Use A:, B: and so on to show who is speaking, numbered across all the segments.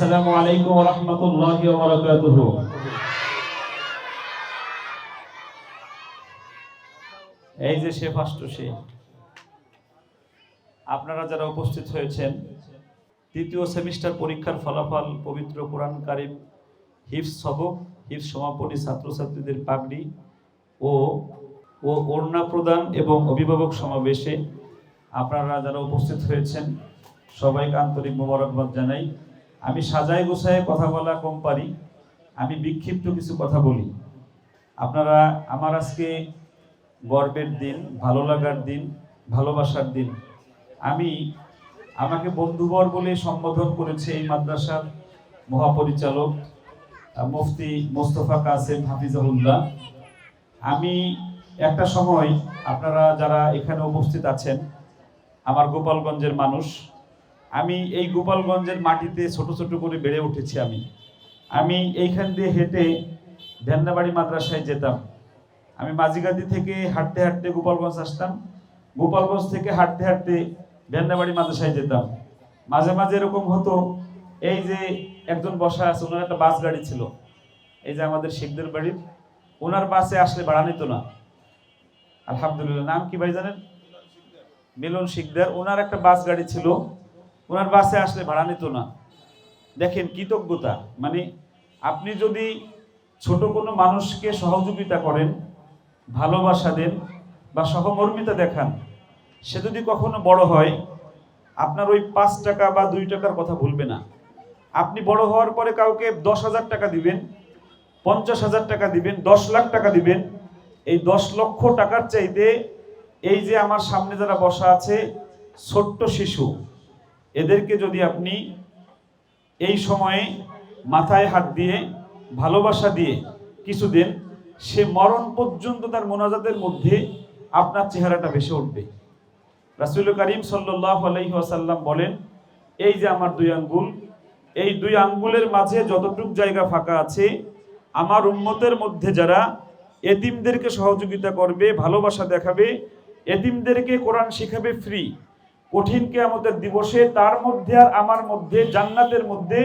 A: আসসালামু আলাইকুম ওয়া রাহমাতুল্লাহি ওয়া এই যে সে ফার্স্ট সে আপনারা যারা উপস্থিত হয়েছেন, তৃতীয় সেমিস্টার পরীক্ষার ফলাফল পবিত্র কোরআন কারিম হিফস সবক হিফস সমাপনী ছাত্রছাত্রীদের পাগড়ি ও ও ওড়না প্রদান এবং অভিভাবক সমাবেশে আপনারা যারা উপস্থিত হয়েছেন, সবাইকে আন্তরিক মোবারকবাদ জানাই। আমি সাজায় গোছায় কথা বলা কম পারি আমি বিক্ষিপ্ত কিছু কথা বলি। আপনারা, আমার আজকে গর্বের দিন, ভালো লাগার দিন, ভালোবাসার দিন। আমি আমাকে বন্ধুবর বলে সম্বোধন করেছে এই মাদ্রাসার মহাপরিচালক মুফতি মোস্তফা কাসেম হাফিজাহুল্লাহ। আমি একটা সময়, আপনারা যারা এখানে উপস্থিত আছেন, আমার গোপালগঞ্জের মানুষ আমি এই গোপালগঞ্জের মাটিতে ছোট ছোট করে বেড়ে উঠেছি আমি। আমি এইখান দিয়ে হেঁটে ভেন্নাবাড়ি মাদ্রাসায় যেতাম। আমি মাঝিগাদি থেকে হাঁটতে হাঁটতে গোপালগঞ্জ আসতাম। গোপালগঞ্জ থেকে হাঁটতে হাঁটতে ভেন্নাবাড়ি মাদ্রাসায় যেতাম। মাঝে মাঝে এরকম হতো, এই যে একজন বসা আছে, ওনার একটা বাস গাড়ি ছিল। এই যে আমাদের শেখদের বাড়ির, ওনার বাসে আসলে ভাড়া নিত না। আলহামদুলিল্লাহ, নাম কি ভাই জানেন? মিলন শিকদার। ওনার একটা বাস গাড়ি ছিল ওনার বাসে আসলে ভাড়া নিত না। দেখেন কৃতজ্ঞতা মানে আপনি যদি ছোট কোনো মানুষকে সহযোগিতা করেন, ভালোবাসা দেন বা সহমর্মিতা দেখান, সে যদি কখনো বড় হয়, আপনার ওই পাঁচ টাকা বা দুই টাকার কথা ভুলবে না। আপনি বড় হওয়ার পরে কাউকে দশ হাজার টাকা দিবেন, পঞ্চাশ হাজার টাকা দিবেন, দশ লাখ টাকা দিবেন, এই দশ লক্ষ টাকার চাইতে এই যে আমার সামনে যারা বসা আছে, ছোট্ট শিশু এদেরকে যদি আপনি এই সময়ে মাথায় হাত দিয়ে, ভালোবাসা দিয়ে কিছু দেন সে মরণ পর্যন্ত তার মোনাজাতের মধ্যে আপনার চেহারাটা ভেসে উঠবে। রাসুল করিম সাল্লাহ আলহিহাসাল্লাম বলেন, এই যে আমার দুই আঙ্গুল, এই দুই আঙ্গুলের মাঝে যতটুক জায়গা ফাঁকা আছে, আমার উম্মতের মধ্যে যারা এতিমদেরকে সহযোগিতা করবে, ভালোবাসা দেখাবে, এতিমদেরকে কোরআন শেখাবে ফ্রি কঠিন কেয়ামতের দিবসে তার মধ্যে আর আমার মধ্যে, জান্নাতের মধ্যে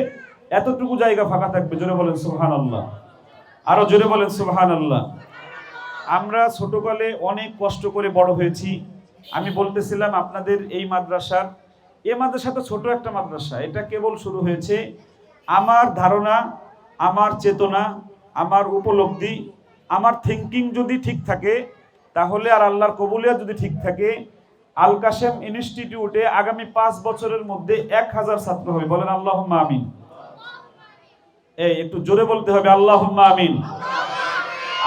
A: এতটুকু জায়গা ফাঁকা থাকবে। জোরে বলেন সুবহান আল্লাহ আরও জোরে বলেন সুবহান আল্লাহ আমরা ছোটকালে অনেক কষ্ট করে বড় হয়েছি। আমি বলতেছিলাম আপনাদের এই মাদ্রাসার, এ মাদ্রাসা তো ছোট একটা মাদ্রাসা, এটা কেবল শুরু হয়েছে আমার ধারণা, আমার চেতনা, আমার উপলব্ধি, আমার থিঙ্কিং যদি ঠিক থাকে, তাহলে আর আল্লাহর কবুলিয়া যদি ঠিক থাকে আল কাশেম ইনস্টিটিউটে আগামী পাঁচ বছরের মধ্যে এক হাজার ছাত্র হবে। বলেন আল্লাহ আমিন। এই, একটু জোরে বলতে হবে আল্লাহ আমিন।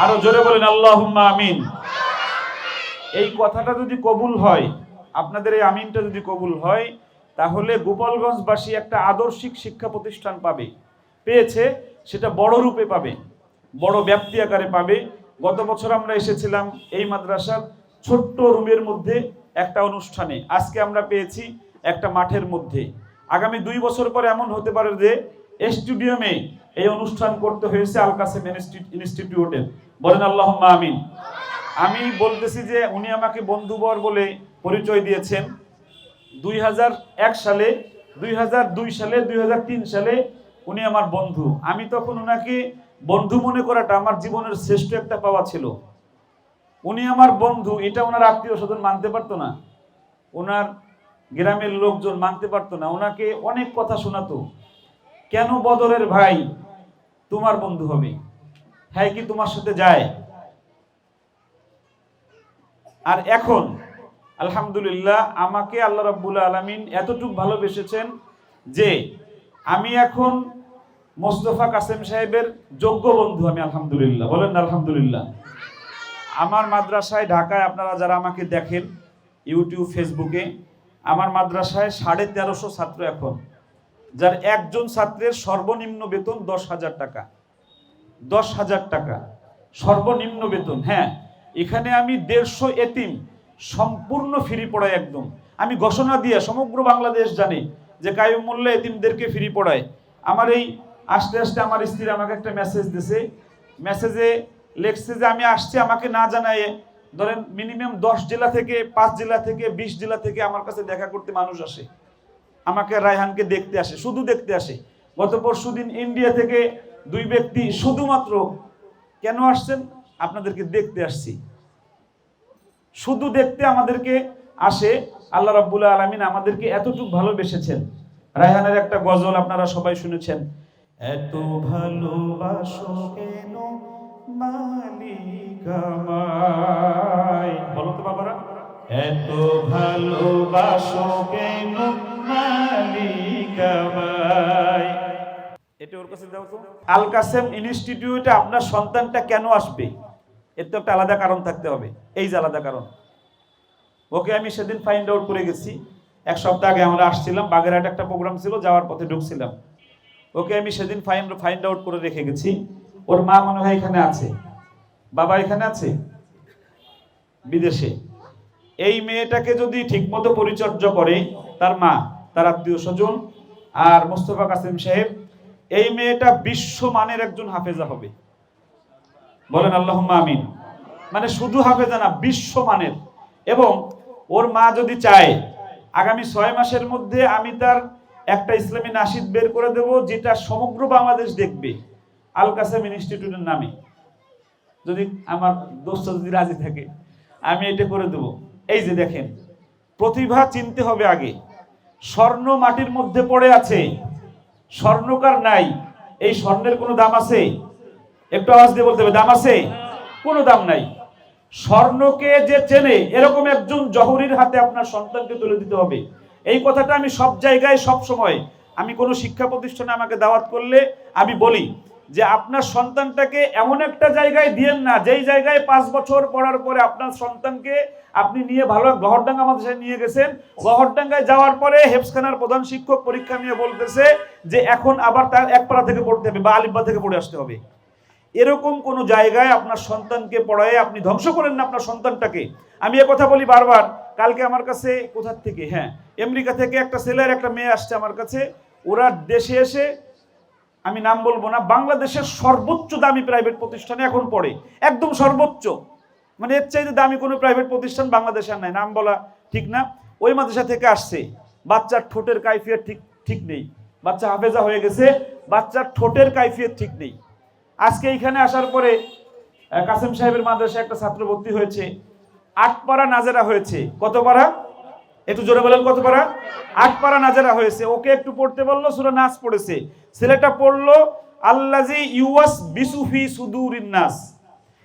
A: আরও জোরে বলেন আল্লাহ আমিন। এই কথাটা যদি কবুল হয়, আপনাদের এই আমিনটা যদি কবুল হয়, তাহলে গোপালগঞ্জবাসী একটা আদর্শিক শিক্ষা প্রতিষ্ঠান পাবে। পেয়েছে, সেটা বড় রূপে পাবে, বড় ব্যাপ্তি আকারে পাবে। গত বছর আমরা এসেছিলাম এই মাদ্রাসার ছোট্ট রুমের মধ্যে একটা অনুষ্ঠানে। আজকে আমরা পেয়েছি একটা মাঠের মধ্যে। আগামী দুই বছর পরে এমন হতে পারে যে স্টুডিয়ামে এই অনুষ্ঠান করতে হয়েছে আল কাসেম ইনস্টিটিউটে বলেন আল্লাহ আমিন। আমি বলতেছি যে, উনি আমাকে বন্ধুবর বলে পরিচয় দিয়েছেন। দুই হাজার এক সালে, দুই হাজার দুই সালে, দুই হাজার তিন সালে উনি আমার বন্ধু। আমি তখন ওনাকে বন্ধু মনে করাটা আমার জীবনের শ্রেষ্ঠ একটা পাওয়া ছিল। উনি আমার বন্ধু, এটা ওনার আত্মীয় স্বজন মানতে পারতো না। ওনার গ্রামের লোকজন মানতে পারতো না। ওনাকে অনেক কথা শোনাতো। কেন বদরের ভাই তোমার বন্ধু হবে? হ্যাঁ কি তোমার সাথে যায়? আর এখন, আলহামদুলিল্লাহ, আমাকে আল্লাহ রাব্বুল আলামিন এতটুকু ভালোবেসেছেন যে আমি এখন মোস্তফা কাসেম সাহেবের যোগ্য বন্ধু আমি, আলহামদুলিল্লাহ। বলেন আলহামদুলিল্লাহ। আমার মাদ্রাসায় ঢাকায় আপনারা যারা আমাকে দেখেন, ইউটিউব, ফেসবুকে, আমার মাদ্রাসায় সাড়ে তেরোশো ছাত্র এখন, যার একজন ছাত্রের সর্বনিম্ন বেতন দশ হাজার টাকা। দশ হাজার টাকা, সর্বনিম্ন বেতন হ্যাঁ। এখানে আমি দেড়শো এতিম, সম্পূর্ণ ফ্রি পড়াই একদম। আমি ঘোষণা দিয়ে সমগ্র বাংলাদেশ জানি যে কায়ুম মূল্য এতিমদেরকে ফ্রি পড়ায়। আমার এই আস্তে আস্তে আমার স্ত্রী আমাকে একটা মেসেজ দিছে। মেসেজে লেখছে যে আমি আসছি, আমাকে না জানায়, ধরেন মিনিমাম দশ জেলা থেকে, পাঁচ জেলা থেকে, বিশ জেলা থেকে আমার কাছে দেখা করতে মানুষ আসে। আমাকে রায়হানকে দেখতে আসে, শুধু দেখতে আসে। গত পরশু দিন ইন্ডিয়া থেকে দুই ব্যক্তি শুধুমাত্র, কেন আসছেন? আপনাদেরকে দেখতে আসছি। শুধু দেখতে আমাদেরকে আসে, আল্লাহ রাব্বুল আলামিন আমাদেরকে এতটুকু ভালোবেসেছেন। রায়হানের একটা গজল আপনারা সবাই শুনেছেন। এত ভালোবাসো কেন? মালিক আমায়। বলো তো বাবারা। এত ভালোবাসো কেন মালিক আমায়? এটা ওর কাছে দাও তো। আল কাসেম ইনস্টিটিউটে আপনার সন্তানটা কেন আসবে? এর তো একটা আলাদা কারণ থাকতে হবে। এই যে আলাদা কারণ। ওকে আমি সেদিন ফাইন্ড আউট করে গেছি। এক সপ্তাহ আগে আমরা আসছিলাম বাগেরহাট একটা প্রোগ্রাম ছিল যাওয়ার পথে ঢুকছিলাম। ওকে আমি সেদিন ফাইন্ড ফাইন্ড আউট করে রেখে গেছি। ওর মা মনে হয় এখানে আছে। বাবা এখানে আছে? বিদেশে। এই মেয়েটাকে যদি ঠিকমতো পরিচর্যা করে, তার মা, তার আত্মীয় স্বজন আর মোস্তফা কাসিম সাহেব, এই মেয়েটা বিশ্বমানের একজন হাফেজা হবে। বলেন আল্লাহ আমিন। মানে শুধু হাফেজা না বিশ্বমানের এবং ওর মা যদি চায়, আগামী ছয় মাসের মধ্যে আমি তার একটা ইসলামী নাসিদ বের করে দেব, যেটা সমগ্র বাংলাদেশ দেখবে। আল কাসেম ইনস্টিটিউটের নামে। যদি আমার দোস্ত যদি রাজি থাকে, আমি এটা করে দেব। এই যে দেখেন, প্রতিভা চিনতে হবে আগে। স্বর্ণ মাটির মধ্যে পড়ে আছে। স্বর্ণকার নাই? এই স্বর্ণের কোনো দাম আছে? একটু আওয়াজ দিয়ে বলতে হবে, দাম আছে? কোনো দাম নাই। স্বর্ণকে যে চেনে, এরকম একজন জহরির হাতে আপনার সন্তানকে তুলে দিতে হবে। এই কথাটা আমি সব জায়গায় সব সময় আমি কোনো শিক্ষা প্রতিষ্ঠানে আমাকে দাওয়াত করলে আমি বলি যে আপনার সন্তানটাকে এমন একটা জায়গায় দিয়েন না, যেই জায়গায় পাঁচ বছর পড়ার পরে আপনার সন্তানকে আপনি নিয়ে ভালো গহরডাঙ্গা মাদ্রাসায় নিয়ে গেছেন। গহরডাঙ্গায় যাওয়ার পরে হেফসখানার প্রধান শিক্ষক পরীক্ষা নিয়ে বলতেছে যে এখন আবার তার এক পাড়া থেকে পড়তে হবে বা আলিব্বা থেকে পড়ে আসতে হবে। এরকম কোনো জায়গায় আপনার সন্তানকে পড়ায় আপনি ধ্বংস করেন না আপনার সন্তানটাকে। আমি এ কথা বলি বারবার, কালকে আমার কাছে কোথার থেকে? হ্যাঁ আমেরিকা থেকে একটা ছেলের একটা মেয়ে আসছে আমার কাছে। ওরা দেশে এসে আমি নাম বলব না, বাংলাদেশের সর্বোচ্চ দামি প্রাইভেট প্রতিষ্ঠানে এখন পড়ে। একদম সর্বোচ্চ। মানে এর চাইতে দামি কোনো প্রাইভেট প্রতিষ্ঠান বাংলাদেশে আর নাই, নাম বলা ঠিক না। ওই মাদ্রাসা থেকে আসছে। বাচ্চার ঠোঁটের কাইফিয়ত ঠিক ঠিক নেই। বাচ্চা হাফেজা হয়ে গেছে, বাচ্চার ঠোঁটের কাইফিয়ত ঠিক নেই। আজকে এইখানে আসার পরে কাসেম সাহেবের মাদ্রাসায় একটা ছাত্র ভর্তি হয়েছে। আট পাড়া নাজেরা হয়েছে। কত পাড়া? একটু জোরে বলেন কত পারা? আট পাড়া নাজেরা হয়েছে। ওকে একটু পড়তে বলল, সুরা নাচ পড়েছে। ছেলেটা পড়ল আল্লাজি ইউয়াস বিসুফি সুদুরিন নাস।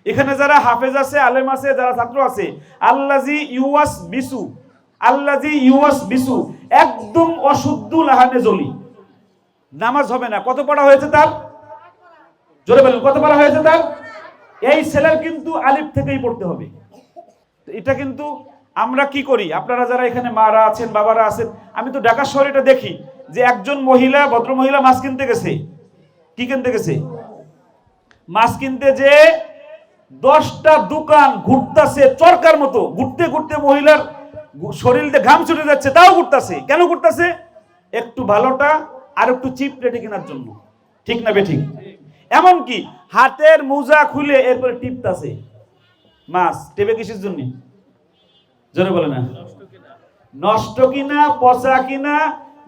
A: এখানে যারা হাফেজ আছে, আলেম আছে, যারা ছাত্র আছে আল্লাজি ইউয়াস বিসু আল্লাজি ইউয়াস বিসু একদম অশুদ্ধ লাহানে জলি। নামাজ হবে না। কত পড়া হয়েছে তার? জোরে বলেন, কত পড়া হয়েছে তার? এই ছেলের কিন্তু আলিফ থেকেই পড়তে হবে। এটা কিন্তু আমরা কি করি? আপনারা যারা এখানে মারা আছেন, বাবারা আছেন, আমি তো ঢাকা শহরে এটা দেখি যে একজন মহিলা, ভদ্র মহিলা মাছ কিনতে গেছে। কি কিনতে গেছে? মাছ কিনতে যে দশটা দোকান ঘুরতাছে চরকার মতো। ঘুরতে ঘুরতে মহিলার গু- শরীর দিয়ে ঘাম ছুটে যাচ্ছে, তাও ঘুরতাছে। কেন ঘুরতাছে? একটু ভালোটা আর একটু চিপ রেটে কেনার জন্য। ঠিক না বেঠিক? এমনকি হাতের মোজা খুলে এরপরে টিপতাছে। মাছ, টেপে কিসের জন্য? জোরে বলে না। নষ্ট কিনা, পচা কিনা,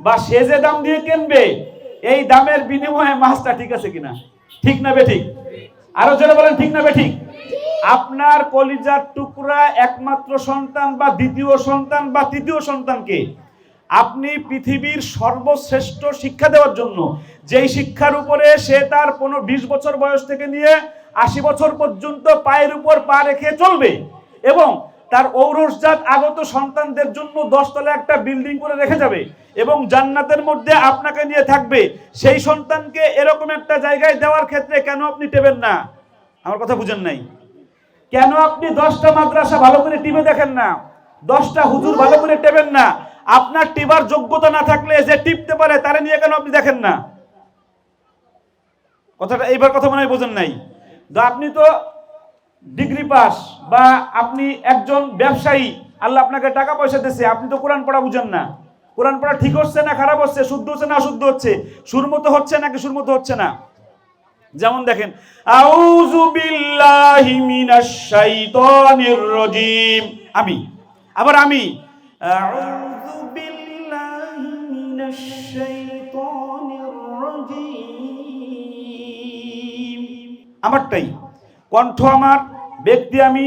A: বা সে যে দাম দিয়ে কিনবে, এই দামের বিনিময়ে মাছটা ঠিক আছে কিনা? ঠিক না বেঠিক? আরও জোরে বলেন, ঠিক না বেঠিক? আপনার কলিজার টুকরা একমাত্র সন্তান বা দ্বিতীয় সন্তান বা তৃতীয় সন্তানকে আপনি পৃথিবীর সর্বশ্রেষ্ঠ শিক্ষা দেওয়ার জন্য, যেই শিক্ষার উপরে সে তার পনেরো বিশ বছর বয়স থেকে নিয়ে আশি বছর পর্যন্ত পায়ের উপর পা রেখে চলবে এবং তার ঔরসজাত আগত সন্তানদের জন্য দশতলা একটা বিল্ডিং করে রেখে যাবে এবং জান্নাতের মধ্যে আপনাকে নিয়ে থাকবে। সেই সন্তানকে এরকম একটা জায়গায় দেওয়ার ক্ষেত্রে কেন আপনি টেবেন না? আমার কথা বুঝেন নাই। কেন আপনি দশটা মাদ্রাসা ভালো করে টিভে দেখেন না? দশটা হুজুর ভালো করে টেবেন না? আপনার টিবার যোগ্যতা না থাকলে যে টিপতে পারে, তারে নিয়ে কেন আপনি দেখেন না? কথাটা এইবার কথা মনে হয় বোঝেন নাই। আপনি তো ডিগ্রি পাস বা আপনি একজন ব্যবসায়ী, আল্লাহ আপনাকে টাকা পয়সা দিয়েছে, আপনি তো কোরআন পড়া বুঝেন না। কোরআন পড়া ঠিক হচ্ছে না, খারাপ হচ্ছে, শুদ্ধ হচ্ছে না, অশুদ্ধ হচ্ছে? সুরমতো হচ্ছে নাকি সুরমতো হচ্ছে না? যেমন দেখেন, আউযু বিল্লাহি মিনাশ শাইতানির রাজিম। আমি, আবার আমি, আউযু বিল্লাহি মিনাশ শাইতানির রাজিম। আমারটাই, কণ্ঠ আমার ব্যক্তি আমি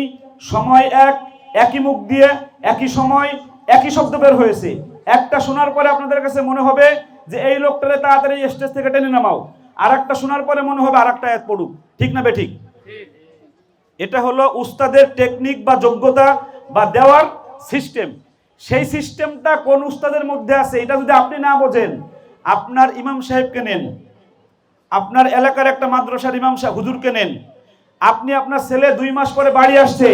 A: সময় এক, একই মুখ দিয়ে একই সময় একই শব্দ বের হয়েছে। একটা শোনার পরে আপনাদের কাছে মনে হবে যে এই লোকটারে তাড়াতাড়ি স্টেজ থেকে টেনে নামাও। আর একটা শোনার পরে মনে হবে আর একটা এক পড়ুক। ঠিক না বেঠিক এটা হলো উস্তাদের টেকনিক বা যোগ্যতা বা দেওয়ার সিস্টেম সেই সিস্টেমটা কোন উস্তাদের মধ্যে আছে, এটা যদি আপনি না বোঝেন, আপনার ইমাম সাহেবকে নেন। আপনার এলাকার একটা মাদ্রাসার ইমাম সাহেব, হুজুরকে নেন। আপনি আপনার ছেলে দুই মাস পরে বাড়ি আসছে।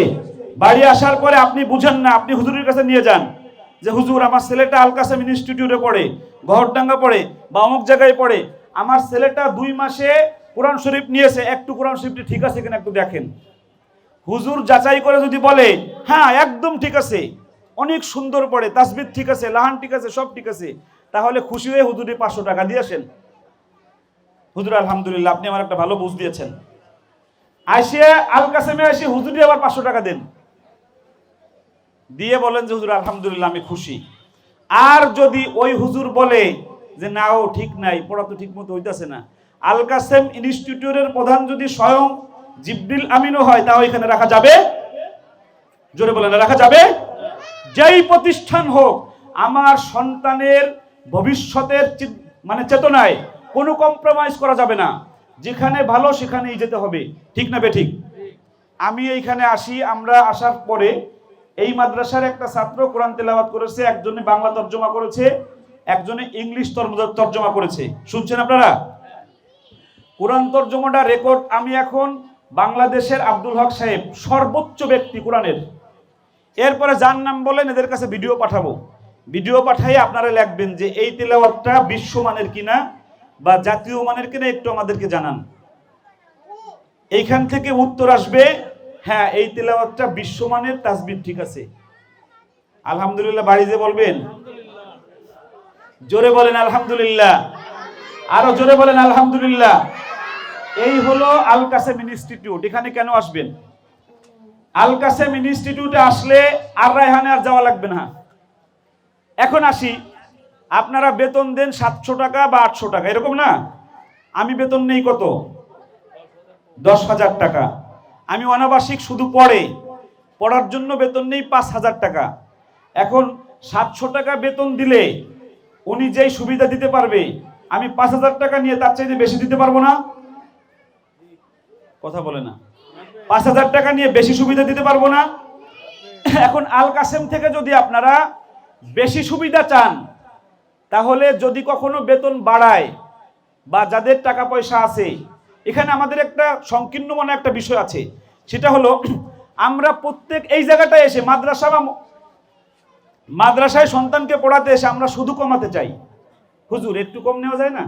A: বাড়ি আসার পরে আপনি বুঝেন না, আপনি হুজুরের কাছে নিয়ে যান। যে হুজুর, আমার ছেলেটা আলকাসাম ইনস্টিটিউটে পড়ে গহরডাঙ্গা পড়ে বা অমুক জায়গায় পড়ে। আমার ছেলেটা দুই মাসে কোরআন শরীফ নিয়েছে। একটু কোরআন শরীফটি ঠিক আছে কিনা একটু দেখেন। হুজুর যাচাই করে যদি বলে হ্যাঁ একদম ঠিক আছে। অনেক সুন্দর পড়ে তাসবিদ ঠিক আছে, লাহান ঠিক আছে, সব ঠিক আছে। তাহলে খুশি হয়ে হুজুরে পাঁচশো টাকা দিয়েছেন হুজুর, আলহামদুলিল্লাহ, আপনি আমার একটা ভালো বুঝ দিয়েছেন। আসিয়া আল কাসেমে আসি হুজুরি আবার পাঁচশো টাকা দেন। দিয়ে বলেন যে, হুজুর, আলহামদুলিল্লাহ, আমি খুশি। আর যদি ওই হুজুর বলে যে, না ও ঠিক নাই, পড়া তো ঠিক মতো হইতাছে না। আল কাসেম ইনস্টিটিউটের প্রধান যদি স্বয়ং জিব্রিল আমিনও হয়, তাও এখানে রাখা যাবে? জোরে বলেন, রাখা যাবে? যেই প্রতিষ্ঠান হোক, আমার সন্তানের ভবিষ্যতের মানে চেতনায় কোনো কম্প্রোমাইজ করা যাবে না। যেখানে ভালো সেখানেই যেতে হবে। ঠিক না বেঠিক? আমি এইখানে আসি, আমরা আসার পরে এই মাদ্রাসার একটা ছাত্র কোরআন তেলাওয়াত করেছে, একজনে বাংলা তর্জমা করেছে, একজনে ইংলিশ তর্জমা করেছে। শুনছেন আপনারা? কোরআন তর্জমাটা রেকর্ড আমি এখন বাংলাদেশের আব্দুল হক সাহেব, সর্বোচ্চ ব্যক্তি কোরআনের। এরপরে যার নাম বলেন, এদের কাছে ভিডিও পাঠাবো। ভিডিও পাঠাই আপনারা লিখবেন যে, এই তেলাওয়াতটা বিশ্বমানের কিনা বা জাতীয় মানের কিনা একটু আমাদেরকে জানান। এইখান থেকে উত্তর আসবে হ্যাঁ এই তেলাওয়াতটা বিশ্বমানের তাসবিদ ঠিক আছে। আলহামদুলিল্লাহ বাড়ি যে বলবেন? জোরে বলেন আলহামদুলিল্লাহ। আরও জোরে বলেন আলহামদুলিল্লাহ। এই হলো আল কাসেম ইনস্টিটিউট, এখানে কেন আসবেন? আল কাসেম ইনস্টিটিউটে আসলে আর রায়হানে আর যাওয়া লাগবে না। এখন আসি। আপনারা বেতন দেন সাতশো টাকা বা আটশো টাকা, এরকম না? আমি বেতন নেই কত? দশ হাজার টাকা। আমি অনাবাসিক শুধু পড়ে, পড়ার জন্য বেতন নেই পাঁচ হাজার টাকা। এখন সাতশো টাকা বেতন দিলে উনি যেই সুবিধা দিতে পারবে, আমি পাঁচ হাজার টাকা নিয়ে তার চাইতে বেশি দিতে পারব না? কথা বলে না। পাঁচ হাজার টাকা নিয়ে বেশি সুবিধা দিতে পারব না? এখন আল কাসেম থেকে যদি আপনারা বেশি সুবিধা চান তাহলে যদি কখনো বেতন বাড়ায় বা যাদের টাকা পয়সা আছে, এখানে আমাদের একটা সংকীর্ণ মনে একটা বিষয় আছে। সেটা হলো, আমরা প্রত্যেক এই জায়গাটায় এসে মাদ্রাসা বা মাদ্রাসায় সন্তানকে পড়াতে এসে আমরা শুধু কমাতে চাই। হুজুর, একটু কম নেওয়া যায় না?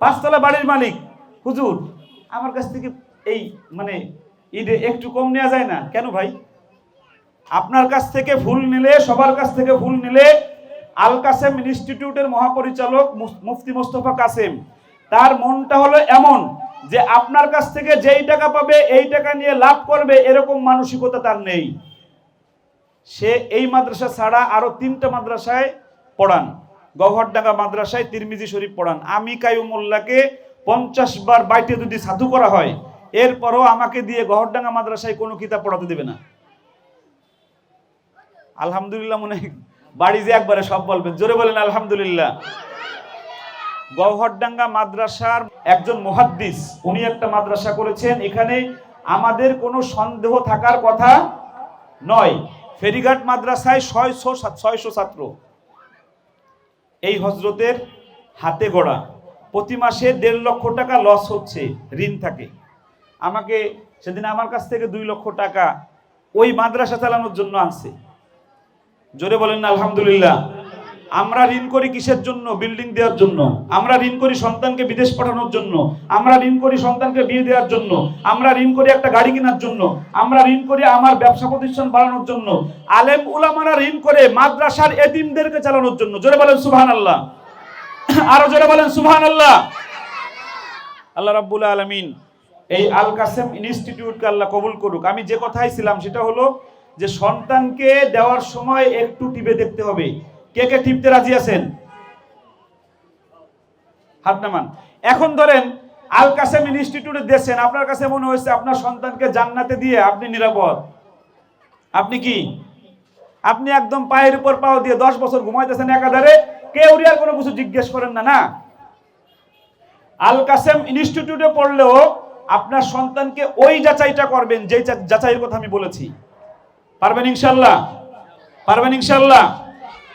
A: পাঁচতলা বাড়ির মালিক, হুজুর, আমার কাছ থেকে এই মানে ঈদে একটু কম নেওয়া যায় না? কেন ভাই? আপনার কাছ থেকে ফুল নিলে, সবার কাছ থেকে ফুল নিলে আল কাসেম ইনস্টিটিউটের মহাপরিচালক মুফতি মোস্তফা কাসেম। তার মনটা হলো এমন যে আপনার কাছ থেকে যেই টাকা পাবে, এই টাকা নিয়ে লাভ করবে, এরকম মানসিকতা তার নেই। সে এই মাদ্রাসা ছাড়া আরও তিনটা মাদ্রাসায় পড়ান। গহরডাঙ্গা মাদ্রাসায় তিরমিজি শরীফ পড়ান। আমি কায়ুমুল্লাহকে পঞ্চাশ বার বাইটে যদি সাধু করা হয়। এরপরও আমাকে দিয়ে গহরডাঙ্গা মাদ্রাসায় কোনো কিতাব পড়াতে দেবে না। আলহামদুলিল্লাহ মনে বাড়ি যে একবারে সব বলবেন। জোরে বলেন, আলহামদুলিল্লাহ। গহরডাঙ্গা মাদ্রাসার একজন মুহাদ্দিস, উনি একটা মাদ্রাসা করেছেন। এখানে আমাদের কোনো সন্দেহ থাকার কথা নয়। ফেরিঘাট মাদ্রাসায় ছয়শো ছয়শো ছাত্র। এই হজরতের হাতে গড়া। প্রতি মাসে দেড় লক্ষ টাকা লস হচ্ছে, ঋণ থাকে। আমাকে সেদিন আমার কাছ থেকে দুই লক্ষ টাকা ওই মাদ্রাসা চালানোর জন্য আনছে। জোরে বলেন আলহামদুলিল্লাহ। আমরা ঋণ করি কিসের জন্য? বিল্ডিং দেওয়ার জন্য। আমরা ঋণ করি সন্তানকে বিদেশ পাঠানোর জন্য। আমরা ঋণ করি সন্তানকে বিয়ে দেওয়ার জন্য। আমরা ঋণ করি একটা গাড়ি কেনার জন্য। আমরা ঋণ করি আমার ব্যবসা প্রতিষ্ঠান বাড়ানোর জন্য। আলেম উলামারা ঋণ করে মাদ্রাসার এতিমদেরকে চালানোর জন্য। জোরে বলেন সুবহান আল্লাহ আরও জোরে বলেন সুবহান আল্লাহ আল্লাহ রাব্বুল আলামিন এই আল কাসেম ইনস্টিটিউটকে আল্লাহ কবুল করুক। আমি যে কথাই ছিলাম, সেটা হলো যে সন্তানকে দেওয়ার সময় একটু টিপে দেখতে হবে। কে কে টিপতে রাজি আছেন? হাত নামান। এখন ধরেন, আল কাসেম ইনস্টিটিউটে দেশেন আপনার কাছে মনে হয়েছে আপনার সন্তানকে জান্নাতে দিয়ে আপনি নিরাপদ। আপনি কি? আপনি একদম পায়ের উপর পাও দিয়ে দশ বছর ঘুমাইতেছেন একাধারে, কেউ আর কোনো কিছু জিজ্ঞেস করেন না না? আল কাসেম ইনস্টিটিউটে পড়লেও আপনার সন্তানকে ওই যাচাইটা করবেন, যেই যাচাইয়ের কথা আমি বলেছি। পারবেন ইনশাল্লাহ? পারবেন ইনশাল্লাহ?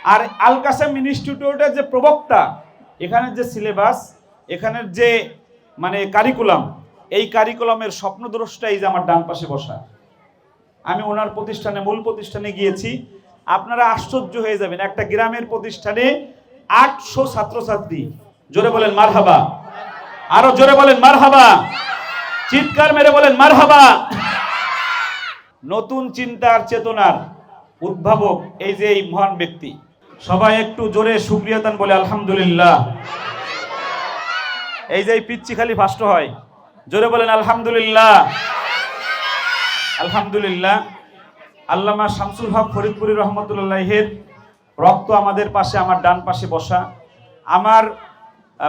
A: আর আল কাসেম ইনস্টিটিউটের যে প্রবক্তা এখানের যে সিলেবাস, এখানের যে মানে কারিকুলাম এই কারিকুলামের স্বপ্নদ্রষ্টাই যে আমার ডান পাশে বসা। আমি ওনার প্রতিষ্ঠানে, মূল প্রতিষ্ঠানে গিয়েছি। আপনারা আশ্চর্য হয়ে যাবেন, একটা গ্রামের প্রতিষ্ঠানে আটশো ছাত্রছাত্রী। জোরে বলেন মারহাবা। আরও জোরে বলেন মারহাবা। চিৎকার মেরে বলেন মারহাবা। নতুন চিন্তার চেতনার উদ্ভাবক এই যে এই মহান ব্যক্তি। সবাই একটু জোরে সুক্রিয়াতান বলে আলহামদুলিল্লাহ। এই যে পিচ্ছি খালি ফাষ্ট হয়, জোরে বলেন আলহামদুলিল্লাহ। আলহামদুলিল্লাহ। আল্লামা শামসুল হক ফরিদপুরি রহমতুল্লাহের রক্ত আমাদের পাশে, আমার ডান পাশে বসা। আমার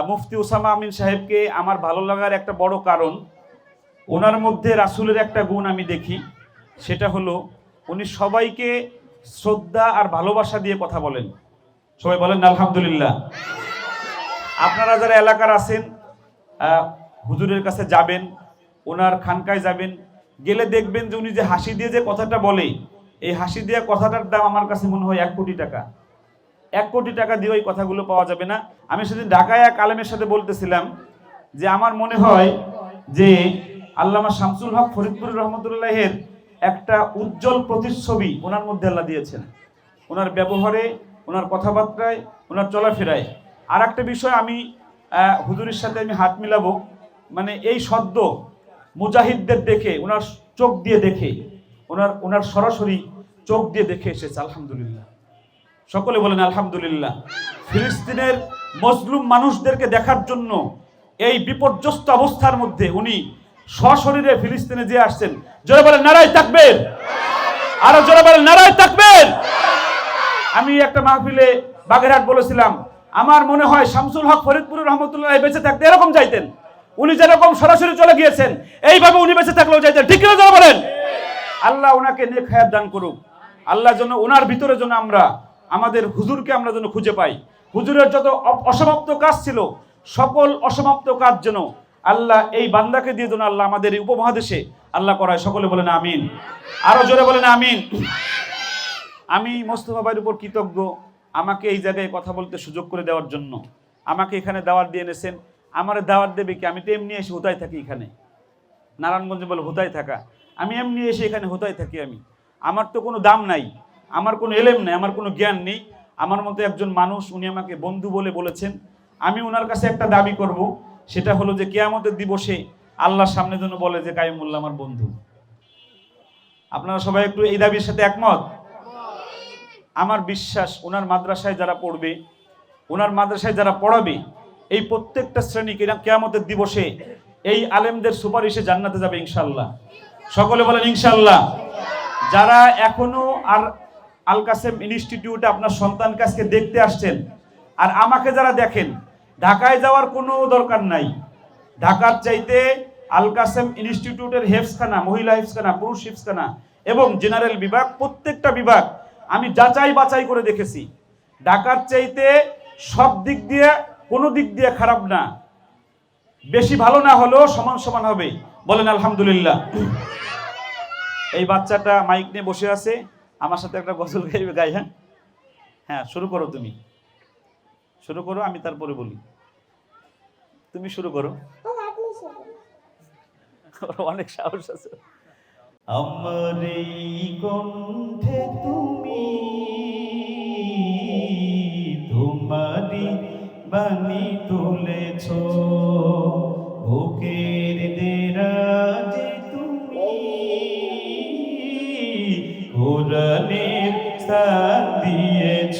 A: মুফতি উসামা আমিন সাহেবকে আমার ভালো লাগার একটা বড় কারণ, ওনার মধ্যে রাসূলের একটা গুণ আমি দেখি। সেটা হলো, উনি সবাইকে শ্রদ্ধা আর ভালোবাসা দিয়ে কথা বলেন। সবাই বলেন, আলহামদুলিল্লাহ। আপনারা যারা এলাকার আছেন হুজুরের কাছে যাবেন, ওনার খানকায় যাবেন, গেলে দেখবেন যে উনি যে হাসি দিয়ে যে কথাটা বলে, এই হাসি দিয়ে কথাটার দাম আমার কাছে মনে হয় এক কোটি টাকা। এক কোটি টাকা দিয়ে ওই কথাগুলো পাওয়া যাবে না। আমি সেদিন ঢাকায় এক আলেমের সাথে বলতেছিলাম যে আমার মনে হয় যে আল্লামা শামসুল হক ফরিদপুর রহমতুল্লাহের একটা উজ্জ্বল প্রতিচ্ছবি ওনার মধ্যে আল্লাহ দিয়েছেন। ওনার ব্যবহারে, ওনার কথাবার্তায়, ওনার চলাফেরায়। আর একটা বিষয় আমি হুজুরের সাথে আমি হাত মিলাবো। মানে এই সদ্য মুজাহিদদের দেখে, ওনার চোখ দিয়ে দেখে, ওনার ওনার সরাসরি চোখ দিয়ে দেখে এসেছে, আলহামদুলিল্লাহ। সকলে বলেন, আলহামদুলিল্লাহ। ফিলিস্তিনের মজলুম মানুষদেরকে দেখার জন্য এই বিপর্যস্ত অবস্থার মধ্যে উনি সশরীরে ফিলিস্তিনে যে আসছেন, জোরে বলেন, নারায় থাকবেন আরও জোরে বলেন, নারায় থাকবেন আমি একটা মাহফিলে বাগেরহাট বলেছিলাম, আমার মনে হয় শামসুল হক ফরিদপুর রহমতুল্লাহ বেঁচে থাকতে এরকম যাইতেন। উনি যেরকম সরাসরি চলে গিয়েছেন, এইভাবে উনি বেঁচে থাকলেও যাইতেন। ঠিক কিনা যারা বলেন? আল্লাহ ওনাকে নেক হায়াত দান করুক। আল্লাহ যেন ওনার ভিতরে যেন আমরা, আমাদের হুজুরকে আমরা যেন খুঁজে পাই। হুজুরের যত অসমাপ্ত কাজ ছিল, সকল অসমাপ্ত কাজ যেন আল্লাহ এই বান্দাকে দিয়ে যেন আল্লাহ আমাদের এই উপমহাদেশে আল্লাহ করায়। সকলে বলেন আমিন। আরও জোরে বলেন আমিন। আমি মোস্তফা ভাইয়ের উপর কৃতজ্ঞ আমাকে এই জায়গায় কথা বলতে সুযোগ করে দেওয়ার জন্য। আমাকে এখানে দাওয়াত দিয়ে এনেছেন। আমার দাওয়াত দেবে কি? আমি তো এমনি এসে হুতায় থাকি এখানে। নারায়ণগঞ্জে বলে হুতায় থাকা। আমি এমনি এসে এখানে হুতায় থাকি আমি। আমার তো কোনো দাম নাই। আমার কোনো এলেম নাই। আমার কোনো জ্ঞান নেই। আমার মতো একজন মানুষ উনি আমাকে বন্ধু বলে বলেছেন। আমি ওনার কাছে একটা দাবি করব। সেটা হলো যে কেয়ামতের দিবসে আল্লাহর সামনে যেন বলে যে, কাইমুল্লাহ আমার বন্ধু। আপনারা সবাই একটু এই দাবির সাথে একমত? আমার বিশ্বাস, ওনার মাদ্রাসায় যারা পড়বে, ওনার মাদ্রাসায় যারা পড়াবে, এই প্রত্যেকটা শ্রেণি কেয়ামতের দিবসে এই আলেমদের সুপারিশে জান্নাতে যাবে ইনশাল্লাহ সকলে বলেন ইনশাল্লাহ যারা এখনও আর আল কাসেম ইনস্টিটিউটে আপনার সন্তান কাছকে দেখতে আসছেন, আর আমাকে যারা দেখেন ঢাকায় যাওয়ার কোনো দরকার নাই। ঢাকার চাইতে আল কাসেম ইনস্টিটিউটের হেফসখানা মহিলা হেফসখানা পুরুষ হেফসখানা এবং জেনারেল বিভাগ, প্রত্যেকটা বিভাগ আমি যাচাই বাছাই করে দেখেছি। ঢাকার চাইতে সব দিক দিয়ে, কোনো দিক দিয়ে খারাপ না। বেশি ভালো না হলেও সমান সমান হবে। বলেন, আলহামদুলিল্লাহ। এই বাচ্চাটা মাইক নিয়ে বসে আছে। আমার সাথে একটা গজল গাইবে, গাই হ্যাঁ? হ্যাঁ শুরু করো তুমি। শুরু করো, আমি তারপরে বলি। তুমি শুরু করো। অনেক সাহস আছে। আমার এই কণ্ঠে তুমি তোমারি বাণী তুলেছ। বুকের দেরাজে তুমি কোরআনের স্থান দিয়েছ।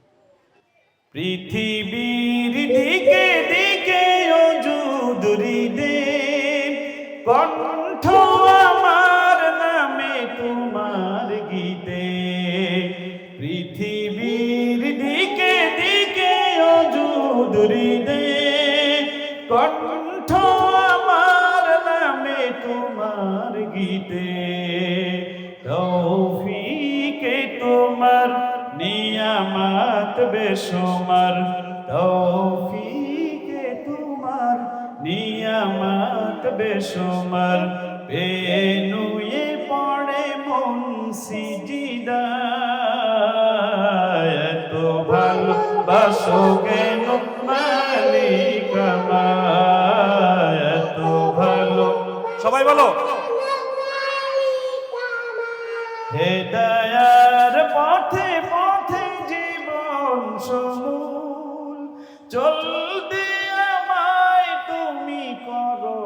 A: পৃথিবীর দিকে দিকে অজুদুরি দে কণ্ঠ আমার নামে তোমার গীতে। পৃথিবীর দিকে দিকে অজুদুরি দে কণ্ঠ নিয়ামত সোমার। তৌফিকে তোমার নিয়ামত বেসোমার পেনুয়ে চলতে আমায় তুমি করো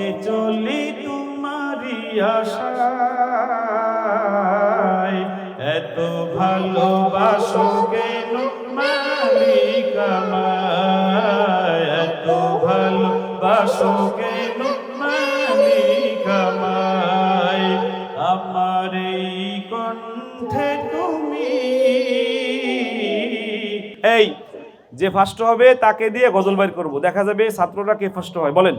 A: পথে চলি তোমারি আশায়। এত ভালোবাসো কেন মালিক এত ভালোবাসো কেন আমার কণ্ঠে তুমি এই যে ফার্স্ট হবে তাকে দিয়ে গজল বাইর করব। দেখা যাবে ছাত্ররা কে ফার্স্ট হয়, বলেন।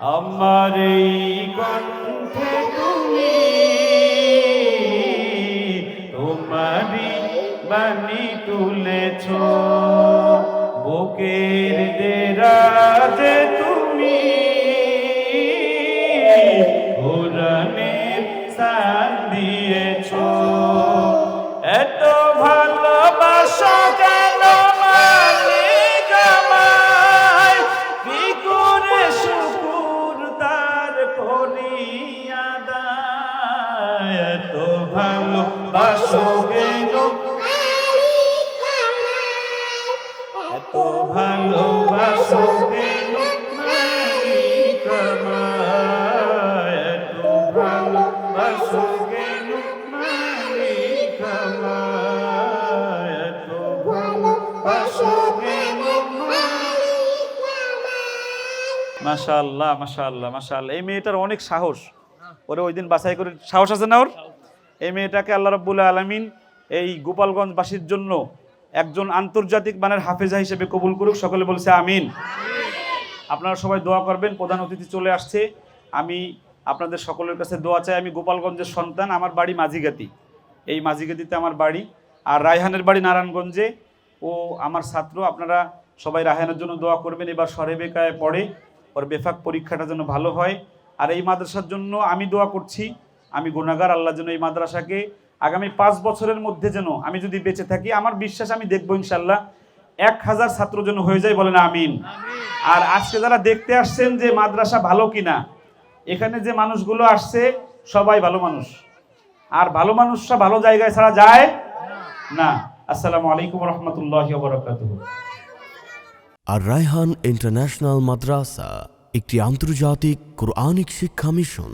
A: আমার এই কণ্ঠে তুমি তোমারই বাণী তুলেছ। বুকের দেরাজে তুমি কোরআনের এত এত আমায় এত ভালোবাসো কেন? মাশাআল্লাহ মাশাআল্লাহ মাশাআল্লাহ। এই মেয়েটার অনেক সাহস। ওরে ওই দিন বাছাই করে সাহস আছে না ওর? এই মেয়েটাকে আল্লাহ রাব্বুল আলামিন এই গোপালগঞ্জবাসীর জন্য একজন আন্তর্জাতিক মানের হাফেজা হিসেবে কবুল করুক। সকলে বলছে আমিন। আপনারা সবাই দোয়া করবেন প্রধান অতিথি চলে আসছে। আমি আপনাদের সকলের কাছে দোয়া চাই। আমি গোপালগঞ্জের সন্তান আমার বাড়ি মাঝিগাতি। এই মাঝিগাতিতে আমার বাড়ি। আর রায়হানের বাড়ি নারায়ণগঞ্জে। ও আমার ছাত্র আপনারা সবাই রায়হানের জন্য দোয়া করবেন। এবার সরেবেকায় পড়ে। ওর বেফাক পরীক্ষাটা যেন ভালো হয়। আর এই মাদ্রাসার জন্য আমি দোয়া করছি আমি গুণাগার আল্লাহ যেন এই মাদ্রাসাকে আগামী পাঁচ বছরের মধ্যে যেন আমি যদি বেঁচে থাকি আমার বিশ্বাস আমি দেখব ইনশাল্লাহ এক হাজার ছাত্র যেন হয়ে যায় বলেন আমিন। আর আজকে যারা দেখতে আসছেন যে মাদ্রাসা ভালো কিনা এখানে যে মানুষগুলো আসছে সবাই ভালো মানুষ। আর ভালো মানুষরা ভালো জায়গায় ছাড়া যায় না। আসসালামু আলাইকুম রহমতুল্লাহ বরকাতুহ।
B: আর রায়হান ইন্টারন্যাশনাল মাদ্রাসা একটি আন্তর্জাতিক কোরআনিক শিক্ষা মিশন।